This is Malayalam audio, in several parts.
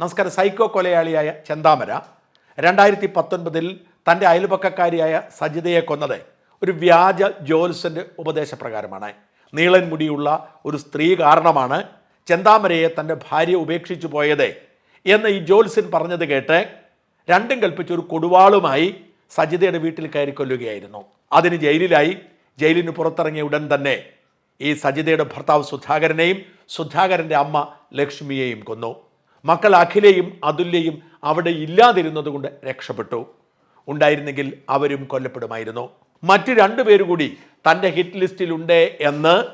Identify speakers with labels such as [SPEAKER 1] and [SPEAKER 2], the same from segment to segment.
[SPEAKER 1] നമസ്കാരം. സൈക്കോ കൊലയാളിയായ ചെന്താമര രണ്ടായിരത്തി പത്തൊൻപതിൽ തന്റെ അയൽപക്കക്കാരിയായ സജിതയെ കൊന്നത് ഒരു വ്യാജ ജോൽസന്റെ ഉപദേശപ്രകാരമാണ്. നീളൻ മുടിയുള്ള ഒരു സ്ത്രീ കാരണമാണ് ചെന്താമരയെ തന്റെ ഭാര്യ ഉപേക്ഷിച്ചു പോയത് എന്ന് ഈ ജോൽസൻ പറഞ്ഞത് കേട്ട് രണ്ടും കൽപ്പിച്ച ഒരു കൊടുവാളുമായി സജിതയുടെ വീട്ടിൽ കയറി കൊല്ലുകയായിരുന്നു. അതിന് ജയിലിലായി. ജയിലിന് പുറത്തിറങ്ങിയ ഉടൻ തന്നെ ഈ സജിതയുടെ ഭർത്താവ് സുധാകരനെയും സുധാകരന്റെ അമ്മ ലക്ഷ്മിയെയും കൊന്നു. മക്കൾ അഖിലയും അതുല്യയും അവിടെ ഇല്ലാതിരുന്നതുകൊണ്ട് രക്ഷപ്പെട്ടു. ഉണ്ടായിരുന്നെങ്കിൽ അവരും കൊല്ലപ്പെടുമായിരുന്നു. മറ്റു രണ്ടു പേരുകൂടി തന്റെ ഹിറ്റ് ലിസ്റ്റിലുണ്ട് എന്ന്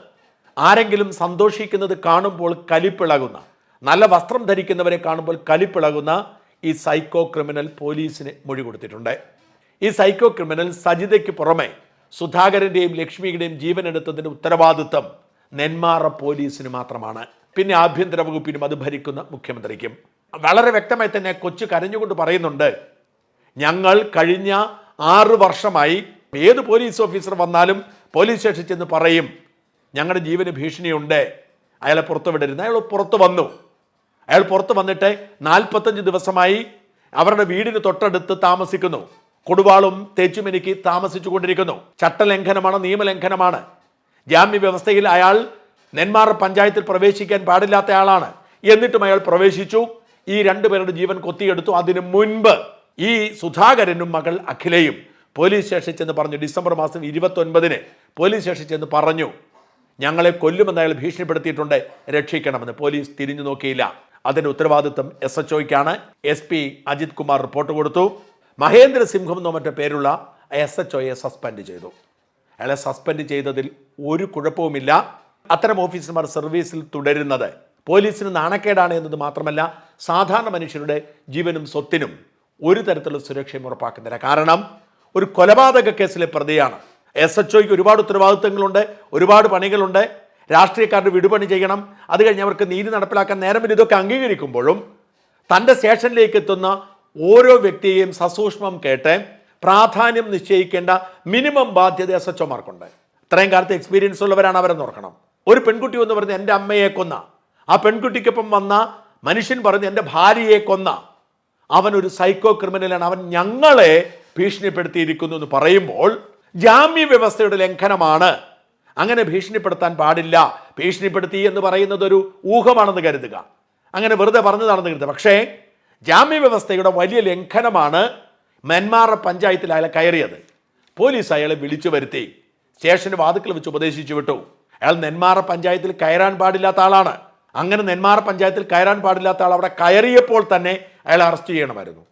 [SPEAKER 1] ആരെങ്കിലും സന്തോഷിക്കുന്നത് കാണുമ്പോൾ കലിപ്പിളകുന്ന നല്ല വസ്ത്രം ധരിക്കുന്നവരെ കാണുമ്പോൾ കലിപ്പിളകുന്ന ഈ സൈക്കോ ക്രിമിനൽ പോലീസിന് മൊഴി കൊടുത്തിട്ടുണ്ട്. ഈ സൈക്കോ ക്രിമിനൽ സജിതയ്ക്ക് പുറമെ സുധാകരന്റെയും ലക്ഷ്മിയുടെയും ജീവനെടുത്തതിന്റെ ഉത്തരവാദിത്വം നെന്മാറ പോലീസിന് മാത്രമാണ്. പിന്നെ ആഭ്യന്തര വകുപ്പിനും അത് ഭരിക്കുന്ന മുഖ്യമന്ത്രിക്കും. വളരെ വ്യക്തമായി തന്നെ കൊച്ചു കരഞ്ഞുകൊണ്ട് പറയുന്നുണ്ട് ഞങ്ങൾ കഴിഞ്ഞ ആറ് വർഷമായി ഏത് പോലീസ് ഓഫീസർ വന്നാലും പോലീസ് സ്റ്റേഷനിൽ ചെന്ന് പറയും ഞങ്ങളുടെ ജീവന് ഭീഷണിയുണ്ട്. അയാളെ പുറത്തു വിടരുത്. അയാൾ പുറത്തു വന്നു. അയാൾ പുറത്ത് വന്നിട്ട് നാൽപ്പത്തഞ്ച് ദിവസമായി അവരുടെ വീടിന് തൊട്ടടുത്ത് താമസിക്കുന്നു. കൊടുവാളും തേച്ചുമെനിക്ക് താമസിച്ചു കൊണ്ടിരിക്കുന്നു ചട്ടലംഘനമാണ് നിയമലംഘനമാണ്. ജാമ്യ വ്യവസ്ഥയിൽ അയാൾ നെന്മാറ പഞ്ചായത്തിൽ പ്രവേശിക്കാൻ പാടില്ലാത്ത ആളാണ്. എന്നിട്ടും അയാൾ പ്രവേശിച്ചു. ഈ രണ്ടുപേരുടെ ജീവൻ കൊത്തിയെടുത്തു. അതിനു മുൻപ് ഈ സുധാകരനും മകൾ അഖിലയും പോലീസ് സ്റ്റേഷനിൽ ചെന്ന് പറഞ്ഞു ഡിസംബർ മാസം ഇരുപത്തൊൻപതിന് പോലീസ് സ്റ്റേഷനിൽ ചെന്ന് പറഞ്ഞു ഞങ്ങളെ കൊല്ലുമെന്ന് അയാൾ ഭീഷണിപ്പെടുത്തിയിട്ടുണ്ട്. രക്ഷിക്കണമെന്ന്. പോലീസ് തിരിഞ്ഞു നോക്കിയില്ല. അതിന്റെ ഉത്തരവാദിത്വം S H ഒയ്ക്കാണ് S P Ajith Kumar report കൊടുത്തു. മഹേന്ദ്ര സിംഹം എന്നോ മറ്റോ പേരുള്ള എസ് എച്ച് ഒയെ സസ്പെൻഡ് ചെയ്തു. അയാളെ സസ്പെൻഡ് ചെയ്തതിൽ ഒരു കുഴപ്പവുമില്ല. അത്തരം ഓഫീസർമാർ സർവീസിൽ തുടരുന്നത് പോലീസിന് നാണക്കേടാണ് എന്നത് മാത്രമല്ല സാധാരണ മനുഷ്യരുടെ ജീവനും സ്വത്തിനും ഒരു തരത്തിലുള്ള സുരക്ഷയും ഉറപ്പാക്കുന്നില്ല. കാരണം ഒരു കൊലപാതക കേസിലെ പ്രതിയാണ്. എസ് എച്ച് ഒരുപാട് ഉത്തരവാദിത്തങ്ങളുണ്ട് ഒരുപാട് പണികളുണ്ട്. രാഷ്ട്രീയക്കാരുടെ വിടുപണി ചെയ്യണം. അത് കഴിഞ്ഞ് അവർക്ക് നീതി നടപ്പിലാക്കാൻ നേരം ഇതൊക്കെ അംഗീകരിക്കുമ്പോഴും തന്റെ സ്റ്റേഷനിലേക്ക് എത്തുന്ന ഓരോ വ്യക്തിയെയും സസൂക്ഷ്മം കേട്ട് പ്രാധാന്യം നിശ്ചയിക്കേണ്ട മിനിമം ബാധ്യത എസ് എച്ച് ഒമാർക്കുണ്ട് ഇത്രയും കാലത്ത് എക്സ്പീരിയൻസ് ഉള്ളവരാണ് അവരെന്ന് ഓർക്കണം. ഒരു പെൺകുട്ടി എന്ന് പറഞ്ഞ് എന്റെ അമ്മയെ കൊന്ന. ആ പെൺകുട്ടിക്കൊപ്പം വന്ന മനുഷ്യൻ പറഞ്ഞ് എന്റെ ഭാര്യയെ കൊന്ന. അവൻ ഒരു സൈക്കോ ക്രിമിനലാണ് അവൻ ഞങ്ങളെ ഭീഷണിപ്പെടുത്തിയിരിക്കുന്നു എന്ന് പറയുമ്പോൾ ജാമ്യ വ്യവസ്ഥയുടെ ലംഘനമാണ്. അങ്ങനെ ഭീഷണിപ്പെടുത്താൻ പാടില്ല. ഭീഷണിപ്പെടുത്തി എന്ന് പറയുന്നത് ഒരു ഊഹമാണെന്ന് കരുതുക. അങ്ങനെ വെറുതെ പറഞ്ഞതാണെന്ന് കരുതുക. പക്ഷേ ജാമ്യ വ്യവസ്ഥയുടെ വലിയ ലംഘനമാണ് മെന്മാറ പഞ്ചായത്തിൽ അയാളെ കയറിയത്. പോലീസ് അയാളെ വിളിച്ചു വരുത്തി. സ്റ്റേഷന് വാതുക്കൽ വെച്ച് ഉപദേശിച്ചു വിട്ടു. അയാൾ നെന്മാറ പഞ്ചായത്തിൽ കയറാൻ പാടില്ലാത്ത ആളാണ്. അങ്ങനെ നെന്മാറ പഞ്ചായത്തിൽ കയറാൻ പാടില്ലാത്ത ആൾ അവിടെ കയറിയപ്പോൾ തന്നെ അയാളെ അറസ്റ്റ് ചെയ്യണമായിരുന്നു.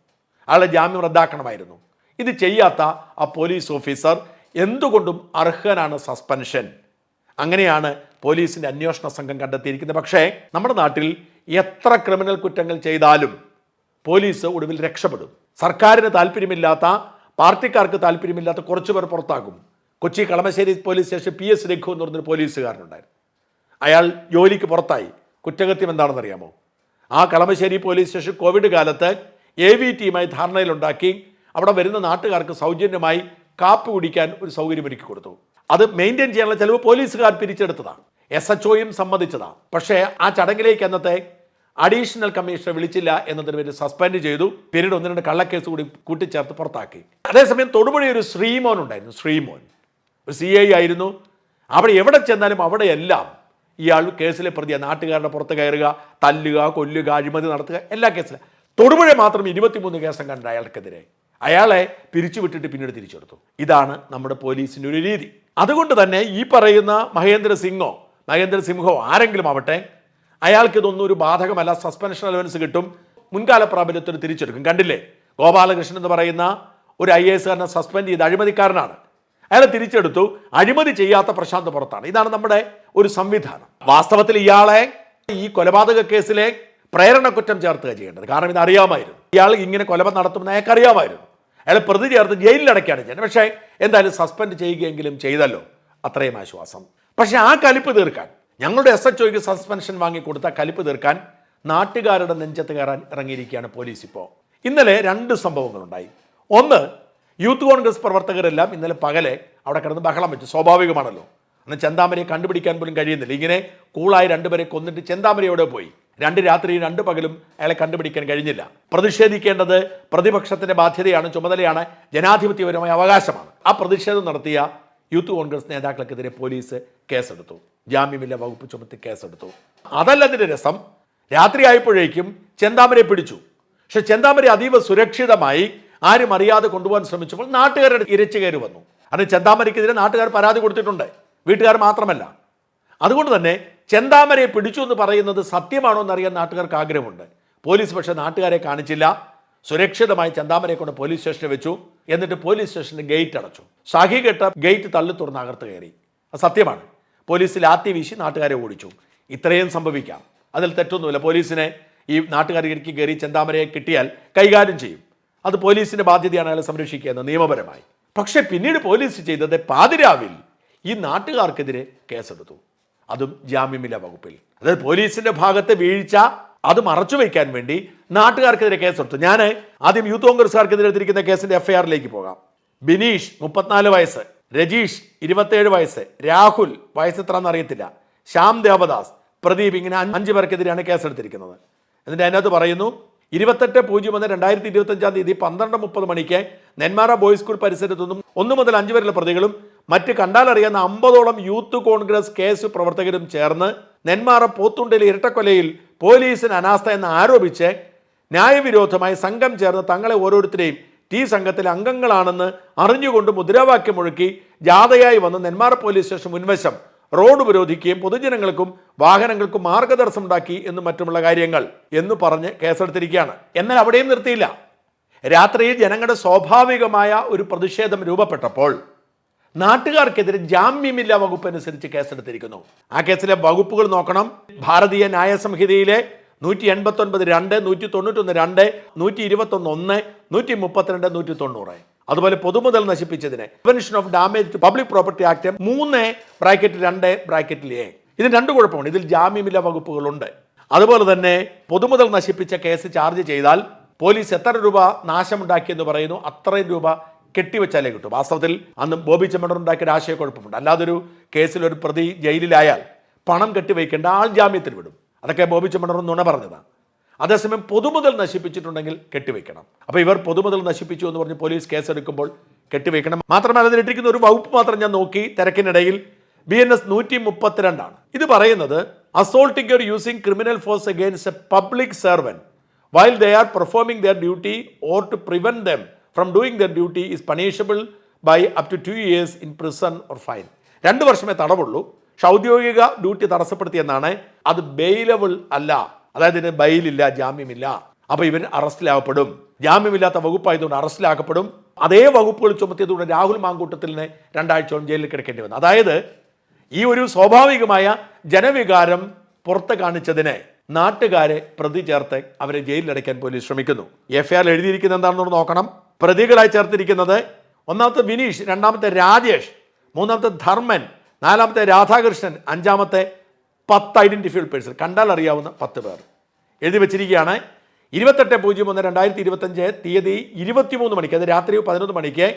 [SPEAKER 1] അയാളെ ജാമ്യം റദ്ദാക്കണമായിരുന്നു. ഇത് ചെയ്യാത്ത ആ പോലീസ് ഓഫീസർ എന്തുകൊണ്ടും അർഹനാണ് സസ്പെൻഷൻ. അങ്ങനെയാണ് പോലീസിന്റെ അന്വേഷണ സംഘം കണ്ടെത്തിയിരിക്കുന്നത്. പക്ഷേ നമ്മുടെ നാട്ടിൽ എത്ര ക്രിമിനൽ കുറ്റങ്ങൾ ചെയ്താലും പോലീസ് ഒടുവിൽ രക്ഷപ്പെടും. സർക്കാരിന് താല്പര്യമില്ലാത്ത പാർട്ടിക്കാർക്ക് താല്പര്യമില്ലാത്ത കുറച്ച് പേർ പുറത്താകും. Kochi Kalamassery police station P S Raghu എന്ന് പറഞ്ഞൊരു പോലീസുകാരനുണ്ടായിരുന്നു. അയാൾ ജോലിക്ക് പുറത്തായി. കുറ്റകൃത്യം എന്താണെന്ന് അറിയാമോ ആ കളമശ്ശേരി പോലീസ് സ്റ്റേഷൻ കോവിഡ് കാലത്ത് എ വി ടിയുമായി ധാരണയിലുണ്ടാക്കി അവിടെ വരുന്ന നാട്ടുകാർക്ക് സൗജന്യമായി കാപ്പ് കുടിക്കാൻ ഒരു സൗകര്യം ഒരുക്കി കൊടുത്തു. അത് മെയിന്റെയിൻ ചെയ്യാനുള്ള ചിലവ് പോലീസുകാർ പിരിച്ചെടുത്തതാണ്. S H ഒയും സമ്മതിച്ചതാണ്. പക്ഷേ ആ ചടങ്ങിലേക്ക് അന്നത്തെ അഡീഷണൽ കമ്മീഷണർ വിളിച്ചില്ല എന്നതിന് പേര് സസ്പെൻഡ് ചെയ്തു. പിന്നീട് ഒന്ന് രണ്ട് കള്ളക്കേസ് കൂടി കൂട്ടിച്ചേർത്ത് പുറത്താക്കി. അതേസമയം തൊടുപുഴ ഒരു ശ്രീമോൻ ഉണ്ടായിരുന്നു. ശ്രീമോൻ. ഒരു സി ഐ ആയിരുന്നു. അവിടെ എവിടെ ചെന്നാലും അവിടെയെല്ലാം ഇയാൾ കേസിലെ പ്രതിയാണ് നാട്ടുകാരുടെ പുറത്ത് കയറുക തല്ലുക കൊല്ലുക അഴിമതി നടത്തുക എല്ലാ കേസിലും. തൊടുപുഴ മാത്രം ഇരുപത്തിമൂന്ന് കേസം കണ്ട അയാൾക്കെതിരെ. അയാളെ പിരിച്ചുവിട്ടിട്ട് പിന്നീട് തിരിച്ചെടുത്തു ഇതാണ് നമ്മുടെ പോലീസിന്റെ ഒരു രീതി. അതുകൊണ്ട് തന്നെ ഈ പറയുന്ന മഹേന്ദ്ര സിംഗോ മഹേന്ദ്ര സിംഹോ ആരെങ്കിലും ആവട്ടെ അയാൾക്ക് ഇതൊന്നും ഒരു ബാധകമല്ല. സസ്പെൻഷൻ അലവൻസ് കിട്ടും. മുൻകാല പ്രാബല്യത്തിന് തിരിച്ചെടുക്കും. കണ്ടില്ലേ? ഗോപാലകൃഷ്ണൻ എന്ന് പറയുന്ന ഒരു ഐ എസ് കാരനെ സസ്പെൻഡ് ചെയ്ത് അഴിമതിക്കാരനാണ്. അയാളെ തിരിച്ചെടുത്തു. അഴിമതി ചെയ്യാത്ത പ്രശാന്ത് പുറത്താണ്. ഇതാണ് നമ്മുടെ ഒരു സംവിധാനം. വാസ്തവത്തിൽ ഇയാളെ ഈ കൊലപാതക കേസിലെ പ്രേരണ കുറ്റം ചേർത്തുക ചെയ്യേണ്ടത്. കാരണം ഇത് അറിയാമായിരുന്നു. ഇയാൾ ഇങ്ങനെ കൊലപ നടത്തുമെന്ന് അയാൾക്ക് അറിയാമായിരുന്നു. അയാൾ പ്രതി ചേർത്ത് ജയിലിൽ അടയ്ക്കാണ് ചെയ്യുന്നത്. പക്ഷേ എന്തായാലും സസ്പെൻഡ് ചെയ്യുകയെങ്കിലും ചെയ്തല്ലോ. അത്രയും ആശ്വാസം. പക്ഷേ ആ കലിപ്പ് തീർക്കാൻ ഞങ്ങളുടെ എസ് എച്ച് ഒക്ക് സസ്പെൻഷൻ വാങ്ങിക്കൊടുത്ത കലിപ്പ് തീർക്കാൻ നാട്ടുകാരുടെ നെഞ്ചത്ത് കയറാൻ ഇറങ്ങിയിരിക്കുകയാണ് പോലീസ് ഇപ്പോൾ. ഇന്നലെ രണ്ട് സംഭവങ്ങളുണ്ടായി. ഒന്ന് യൂത്ത് കോൺഗ്രസ് പ്രവർത്തകരെല്ലാം ഇന്നലെ പകലെ അവിടെ കിടന്ന് ബഹളം വെച്ചു. സ്വാഭാവികമാണല്ലോ. അന്ന് ചെന്താമരയെ കണ്ടുപിടിക്കാൻ പോലും കഴിയുന്നില്ല. ഇങ്ങനെ കൂളായി രണ്ടുപേരെ കൊന്നിട്ട് ചെന്താമര എവിടെ പോയി? രണ്ട് രാത്രിയും രണ്ട് പകലും അയാളെ കണ്ടുപിടിക്കാൻ കഴിഞ്ഞില്ല. പ്രതിഷേധിക്കേണ്ടത് പ്രതിപക്ഷത്തിന്റെ ബാധ്യതയാണ് ചുമതലയാണ് ജനാധിപത്യപരമായ അവകാശമാണ്. ആ പ്രതിഷേധം നടത്തിയ യൂത്ത് കോൺഗ്രസ് നേതാക്കൾക്കെതിരെ പോലീസ് കേസെടുത്തു. ജാമ്യമില്ല വകുപ്പ് ചുമത്തി കേസെടുത്തു. അതല്ല അതിന്റെ രസം. രാത്രി ആയപ്പോഴേക്കും ചെന്താമരയെ പിടിച്ചു. പക്ഷെ ചെന്താമര അതീവ സുരക്ഷിതമായി ആരും അറിയാതെ കൊണ്ടുപോകാൻ ശ്രമിച്ചപ്പോൾ നാട്ടുകാരുടെ ഇരച്ചു കയറി വന്നു. അത് ചെന്താമരയ്ക്കെതിരെ നാട്ടുകാർ പരാതി കൊടുത്തിട്ടുണ്ട്. വീട്ടുകാർ മാത്രമല്ല. അതുകൊണ്ട് തന്നെ ചെന്താമരയെ പിടിച്ചു എന്ന് പറയുന്നത് സത്യമാണോ എന്നറിയാൻ നാട്ടുകാർക്ക് ആഗ്രഹമുണ്ട്. പോലീസ് പക്ഷേ നാട്ടുകാരെ കാണിച്ചില്ല. സുരക്ഷിതമായി ചെന്താമരയെ കൊണ്ട് പോലീസ് സ്റ്റേഷനിൽ വെച്ചു. എന്നിട്ട് പോലീസ് സ്റ്റേഷന്റെ ഗേറ്റ് അടച്ചു. ഷാഹി കെട്ട ഗേറ്റ് തള്ളി തുറന്ന് അകർത്ത് കയറി. അത് സത്യമാണ്. പോലീസിൽ ലാത്തി വീശി നാട്ടുകാരെ ഓടിച്ചു. ഇത്രയും സംഭവിക്കാം. അതിൽ തെറ്റൊന്നുമില്ല. പോലീസിനെ ഈ നാട്ടുകാരിലേക്ക് കയറി ചെന്താമരയെ കിട്ടിയാൽ കൈകാര്യം ചെയ്യും. അത് പോലീസിന്റെ ബാധ്യതയാണ് അയാളെ സംരക്ഷിക്കുക എന്ന് നിയമപരമായി. പക്ഷെ പിന്നീട് പോലീസ് ചെയ്തത് പാതിരാവിൽ ഈ നാട്ടുകാർക്കെതിരെ കേസെടുത്തു. അതും ജാമ്യമില്ല വകുപ്പിൽ. അതായത് പോലീസിന്റെ ഭാഗത്ത് വീഴ്ച അത് മറച്ചു വയ്ക്കാൻ വേണ്ടി നാട്ടുകാർക്കെതിരെ കേസെടുത്തു. ഞാൻ ആദ്യം യൂത്ത് കോൺഗ്രസ്സുകാർക്കെതിരെ എടുത്തിരിക്കുന്ന കേസിന്റെ എഫ്ഐആറിലേക്ക് പോകാം. ബിനീഷ് മുപ്പത്തിനാല് വയസ്സ് രജീഷ് ഇരുപത്തേഴ് വയസ്സ് രാഹുൽ വയസ്സ് എത്രയെന്ന് അറിയത്തില്ല. ശ്യാം ദേവദാസ് പ്രദീപ് ഇങ്ങനെ അഞ്ച് പേർക്കെതിരെയാണ് കേസെടുത്തിരിക്കുന്നത്. എന്നിട്ട് അതിനകത്ത് പറയുന്നു ഇരുപത്തെട്ട് പൂജ്യം ഒന്ന് രണ്ടായിരത്തി ഇരുപത്തഞ്ചാം തീയതി പന്ത്രണ്ട് മുപ്പത് മണിക്ക് നെന്മാറ ബോയ്സ് സ്കൂൾ പരിസരത്തു നിന്നും ഒന്ന് മുതൽ അഞ്ച് വരെയുള്ള പ്രതികളും മറ്റ് കണ്ടാലറിയാവുന്ന അമ്പതോളം യൂത്ത് കോൺഗ്രസ് കേസ് പ്രവർത്തകരും ചേർന്ന് നെന്മാറ പോത്തുണ്ടയിലെ ഇരട്ടക്കൊലയിൽ പോലീസിന് അനാസ്ഥ എന്ന് ആരോപിച്ച് ന്യായവിരോധമായി സംഘം ചേർന്ന് തങ്ങളെ ഓരോരുത്തരെയും ടി സംഘത്തിലെ അംഗങ്ങളാണെന്ന് അറിഞ്ഞുകൊണ്ട് മുദ്രാവാക്യം മുഴക്കി ജാഥയായി വന്ന് നെന്മാറ പോലീസ് സ്റ്റേഷൻ മുൻവശം റോഡ് ഉപരോധിക്കുകയും പൊതുജനങ്ങൾക്കും വാഹനങ്ങൾക്കും മാർഗദർശനം ഉണ്ടാക്കി എന്നും മറ്റുമുള്ള കാര്യങ്ങൾ എന്ന് പറഞ്ഞ് കേസെടുത്തിരിക്കുകയാണ്. എന്നാൽ അവിടെയും നിർത്തിയില്ല. രാത്രിയിൽ ജനങ്ങളുടെ സ്വാഭാവികമായ ഒരു പ്രതിഷേധം രൂപപ്പെട്ടപ്പോൾ നാട്ടുകാർക്കെതിരെ ജാമ്യമില്ല വകുപ്പ് അനുസരിച്ച് കേസെടുത്തിരിക്കുന്നു. ആ കേസിലെ വകുപ്പുകൾ നോക്കണം. ഭാരതീയ ന്യായ സംഹിതയിലെ നൂറ്റി എൺപത്തി ഒൻപത് രണ്ട് നൂറ്റി തൊണ്ണൂറ്റൊന്ന് രണ്ട് നൂറ്റി ഇരുപത്തൊന്ന് ഒന്ന് നൂറ്റി മുപ്പത്തിരണ്ട് നൂറ്റി തൊണ്ണൂറ് അതുപോലെ പൊതുമുതൽ നശിപ്പിച്ചതിനെ. Prevention of damage to public property act മൂന്ന് ബ്രാക്കറ്റ് രണ്ട് ബ്രാക്കറ്റിൽ എ. ഇതിന് രണ്ട് കുഴപ്പമുണ്ട്. ഇതിൽ ജാമ്യമില്ല വകുപ്പുകളുണ്ട്. അതുപോലെ തന്നെ പൊതുമുതൽ നശിപ്പിച്ച കേസ് ചാർജ് ചെയ്താൽ പോലീസ് എത്ര രൂപ നാശമുണ്ടാക്കിയെന്ന് പറയുന്നു അത്രയും രൂപ കെട്ടിവെച്ചാലേ കിട്ടും. വാസ്തവത്തിൽ അന്ന് ബോബി ചെമ്മണർ ഉണ്ടാക്കിയ ഒരു ആശയക്കുഴപ്പമുണ്ട് അല്ലാതൊരു കേസിൽ ഒരു പ്രതി ജയിലിലായാൽ പണം കെട്ടിവെക്കേണ്ട ആൾ ജാമ്യത്തിൽ വിടും. അതൊക്കെ ബോബി ചെമ്മണർ നുണ പറഞ്ഞതാണ് അതേസമയം പൊതുമുതൽ നശിപ്പിച്ചിട്ടുണ്ടെങ്കിൽ കെട്ടിവെക്കണം. അപ്പോൾ ഇവർ പൊതുമുതൽ നശിപ്പിച്ചു എന്ന് പറഞ്ഞ് പോലീസ് കേസെടുക്കുമ്പോൾ കെട്ടിവെക്കണം. മാത്രമല്ല അതിലിട്ടിരിക്കുന്ന ഒരു വകുപ്പ് മാത്രം ഞാൻ നോക്കി തിരക്കിനിടയിൽ ബി എൻ എസ് നൂറ്റി മുപ്പത്തിരണ്ടാണ് ഇത് പറയുന്നത് assaulting or using criminal force against a public servant while they are performing their duty or to prevent them from doing their duty is punishable by up to two years in prison or fine രണ്ട് വർഷമേ തടവുള്ളൂ. പക്ഷെ ഔദ്യോഗിക ഡ്യൂട്ടി തടസ്സപ്പെടുത്തിയെന്നാണ്. അത് ബെയിലബിൾ അല്ല. അതായത് ഇതിന് ബെയിലില്ല ജാമ്യമില്ല. അപ്പൊ ഇവൻ അറസ്റ്റിലാകപ്പെടും. ജാമ്യമില്ലാത്ത വകുപ്പായതുകൊണ്ട് അറസ്റ്റിലാക്കപ്പെടും അതേ വകുപ്പുകൾ ചുമത്തിയതുകൊണ്ട് രാഹുൽ മാങ്കൂട്ടത്തിലിനെ രണ്ടാഴ്ചയോളം ജയിലിൽ കിടക്കേണ്ടി വന്നു. അതായത് ഈ ഒരു സ്വാഭാവികമായ ജനവികാരം പുറത്ത് കാണിച്ചതിനെ നാട്ടുകാരെ പ്രതി ചേർത്ത് അവരെ ജയിലിലടയ്ക്കാൻ പോലീസ് ശ്രമിക്കുന്നു. എഫ് ആർ എഴുതിയിരിക്കുന്നത് എന്താണെന്ന് നോക്കണം. പ്രതികളായി ചേർത്തിരിക്കുന്നത് ഒന്നാമത്തെ വിനീഷ് രണ്ടാമത്തെ രാജേഷ് മൂന്നാമത്തെ ധർമ്മൻ നാലാമത്തെ രാധാകൃഷ്ണൻ അഞ്ചാമത്തെ പത്ത് ഐഡന്റിഫൈഡ് പേഴ്സൺ കണ്ടാൽ അറിയാവുന്ന പത്ത് പേർ. എഴുതി വെച്ചിരിക്കുകയാണ് ഇരുപത്തെട്ട് പൂജ്യം ഒന്ന് രണ്ടായിരത്തി ഇരുപത്തഞ്ച് തീയതി ഇരുപത്തിമൂന്ന് മണിക്ക് അത് രാത്രി പതിനൊന്ന് മണിക്ക്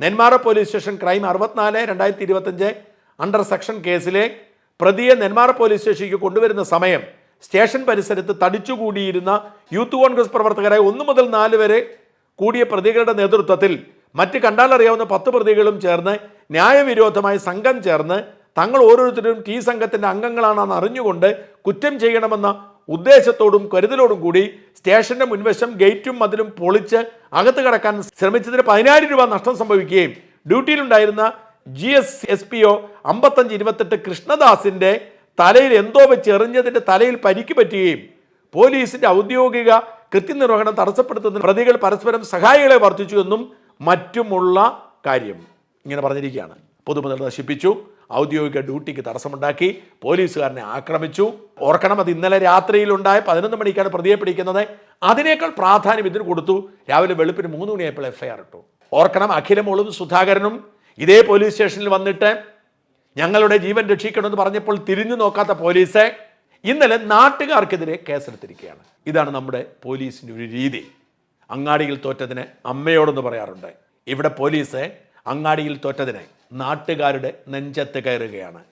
[SPEAKER 1] നെന്മാറ പോലീസ് സ്റ്റേഷൻ ക്രൈം അറുപത്തിനാല് രണ്ടായിരത്തി ഇരുപത്തഞ്ച് അണ്ടർ സെക്ഷൻ കേസിലെ പ്രതിയെ നെന്മാറ പോലീസ് സ്റ്റേഷനിലേക്ക് കൊണ്ടുവരുന്ന സമയം സ്റ്റേഷൻ പരിസരത്ത് തടിച്ചുകൂടിയിരുന്ന യൂത്ത് കോൺഗ്രസ് പ്രവർത്തകരായ ഒന്ന് മുതൽ നാല് വരെ കൂടിയ പ്രതികളുടെ നേതൃത്വത്തിൽ മറ്റ് കണ്ടാലറിയാവുന്ന പത്ത് പ്രതികളും ചേർന്ന് ന്യായവിരോധമായി സംഘം ചേർന്ന് തങ്ങൾ ഓരോരുത്തരും ടി സംഘത്തിന്റെ അംഗങ്ങളാണെന്ന് അറിഞ്ഞുകൊണ്ട് കുറ്റം ചെയ്യണമെന്ന ഉദ്ദേശത്തോടും കരുതലോടും കൂടി സ്റ്റേഷന്റെ മുൻവശം ഗേറ്റും മതിലും പൊളിച്ച് അകത്ത് കടക്കാൻ ശ്രമിച്ചതിന് പതിനായിരം രൂപ നഷ്ടം സംഭവിക്കുകയും ഡ്യൂട്ടിയിലുണ്ടായിരുന്ന G S S P O അമ്പത്തഞ്ച് ഇരുപത്തെട്ട് കൃഷ്ണദാസിന്റെ തലയിൽ എന്തോ വെച്ച് എറിഞ്ഞതിന്റെ തലയിൽ പരിക്ക് പറ്റുകയും പോലീസിന്റെ ഔദ്യോഗിക കൃത്യനിർവഹണം തടസ്സപ്പെടുത്തുന്ന പ്രതികൾ പരസ്പരം സഹായികളെ വർദ്ധിച്ചു എന്നും മറ്റുമുള്ള കാര്യം ഇങ്ങനെ പറഞ്ഞിരിക്കുകയാണ്. പൊതുമുതൽ നശിപ്പിച്ചു. ഔദ്യോഗിക ഡ്യൂട്ടിക്ക് തടസ്സമുണ്ടാക്കി പോലീസുകാരനെ ആക്രമിച്ചു. ഓർക്കണം അത് ഇന്നലെ രാത്രിയിലുണ്ടായ പതിനൊന്ന് മണിക്കാണ് പ്രതിയെ പിടിക്കുന്നത്. അതിനേക്കാൾ പ്രാധാന്യം ഇതിന് കൊടുത്തു. രാവിലെ വെളുപ്പിന് മൂന്ന് മണിയായപ്പോൾ എഫ്ഐആർ ഇട്ടു. ഓർക്കണം അഖിലമോളും സുധാകരനും ഇതേ പോലീസ് സ്റ്റേഷനിൽ വന്നിട്ട് ഞങ്ങളുടെ ജീവൻ രക്ഷിക്കണമെന്ന് പറഞ്ഞപ്പോൾ തിരിഞ്ഞു നോക്കാത്ത പോലീസ് ഇന്നലെ നാട്ടുകാർക്കെതിരെ കേസെടുത്തിരിക്കുകയാണ്. ഇതാണ് നമ്മുടെ പോലീസിന്റെ ഒരു രീതി. അങ്ങാടിയിൽ തോറ്റതിന് അമ്മയോടെന്ന് പറയാറുണ്ട്. ഇവിടെ പോലീസ് അങ്ങാടിയിൽ തോറ്റതിന് നാട്ടുകാരുടെ നെഞ്ചത്ത് കയറുകയാണ്.